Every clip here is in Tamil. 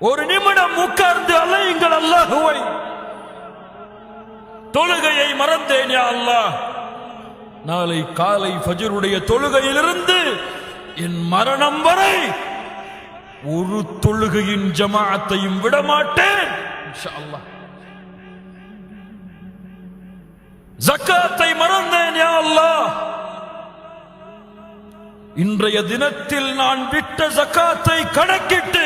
ஒரு நிமிடம் உட்கார்ந்து அலையுங்கள் அல்லாஹுவை. தொழுகையை மறந்தேன் யா அல்லாஹ். நாளை காலை ஃபஜருடைய தொழுகையிலிருந்து என் மரணம் வரை ஒரு தொழுகையின் ஜமாத்தையும் விடமாட்டேன். அல்லாஹ் ஜக்காத்தை மறந்தேன் யா அல்லாஹ். இன்றைய தினத்தில் நான் விட்ட ஜக்காத்தை கணக்கிட்டு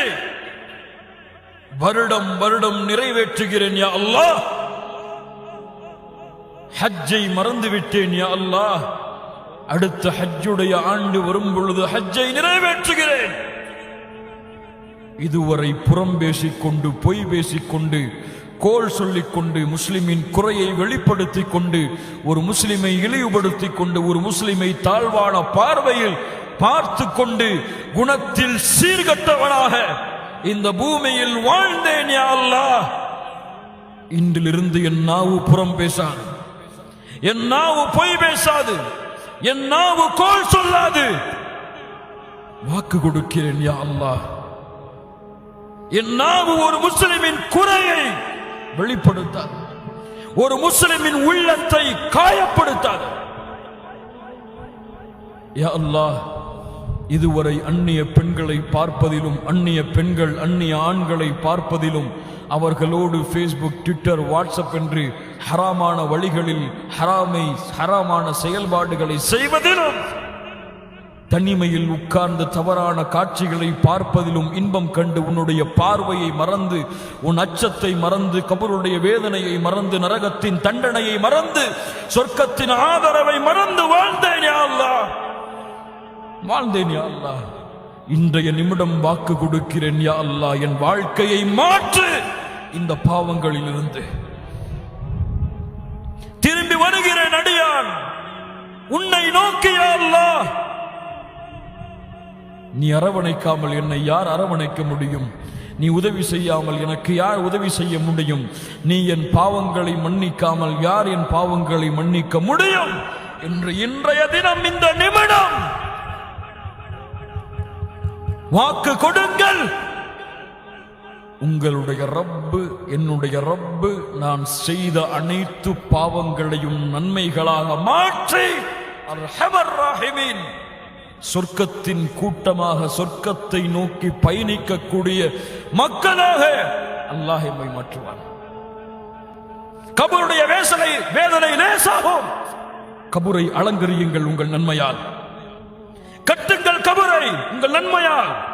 வருடம் வருடம் நிறைவேற்றுகிறேன் யா அல்லாஹ். ஹஜ்ஜை மறந்து விட்டேன் யா அல்லாஹ். அடுத்த ஹஜ்ஜுடைய ஆண்டு வரும் பொழுது ஹஜ்ஜை நிறைவேற்றுகிறேன். இதுவரை புறம் பேசிக்கொண்டு பொய் பேசிக்கொண்டு கோல் சொல்லிக்கொண்டு முஸ்லிமின் குறையை வெளிப்படுத்திக் கொண்டு ஒரு முஸ்லிமை இழிவுபடுத்திக் கொண்டு ஒரு முஸ்லிமை தாழ்வான பார்வையில் பார்த்து கொண்டு குணத்தில் சீர்கட்டவனாக இந்த பூமியில் வாழ்ந்தேன் யா அல்லாஹ். இன்றிலிருந்து என் நாவு புறம் பேசாது. என் நாவு பொய் பேசாது. என் நாவு கோல் சொல்லாது. வாக்கு கொடுக்கிறேன் யா அல்லாஹ். என் நாவு ஒரு முஸ்லிமின் குறையை வெளிப்படுத்தாது. ஒரு முஸ்லிமின் உள்ளத்தை காயப்படுத்தாது. யா அல்லாஹ். இதுவரை அந்நிய பெண்களை பார்ப்பதிலும் அந்நிய பெண்கள் அந்நிய ஆண்களை பார்ப்பதிலும் அவர்களோடு ஃபேஸ்புக் ட்விட்டர் வாட்ஸ்அப் என்று ஹராமான வழிகளில் ஹராமை ஹராமான செயல்பாடுகளை செய்வதிலும் தனிமையில் உட்கார்ந்து தவறான காட்சிகளை பார்ப்பதிலும் இன்பம் கண்டு உன்னுடைய பார்வையை மறந்து உன் அச்சத்தை மறந்து கபருடைய வேதனையை மறந்து நரகத்தின் தண்டனையை மறந்து சொர்க்கத்தின் ஆதரவை மறந்து வாழ்ந்தேன் யா அல்லாஹ். வாழ்ந்தேன் யா அல்லா இன்றைய நிமிடம் வாக்கு கொடுக்கிறேன் யா அல்லா என் வாழ்க்கையை மாற்று. இந்த பாவங்களில் இருந்து திரும்பி வருகிறேன் அடியான். உன்னை நோக்கி யா நீ அரவணைக்காமல் என்னை யார் அரவணைக்க முடியும்? நீ உதவி செய்யாமல் எனக்கு யார் உதவி செய்ய முடியும்? நீ என் பாவங்களை மன்னிக்காமல் யார் என் பாவங்களை மன்னிக்க முடியும்? என்று இன்றைய தினம் இந்த நிமிடம் வாக்கு கொடுங்கள். உங்களுடைய ரப்பு என்னுடைய ரப்பு நான் செய்த அனைத்து பாவங்களையும் நன்மைகளாக மாற்றி சொர்க்கத்தின் கூட்டமாக சொர்க்கத்தை நோக்கி பயணிக்கக்கூடிய மக்களாக அல்லாஹ் எம்மை மாற்றுவான். கபருடைய வேசனை வேதனை லேசாகும். கபுரை அலங்கரியுங்கள் உங்கள் நன்மையால். கட்ட உங்கள் நன்மையால்.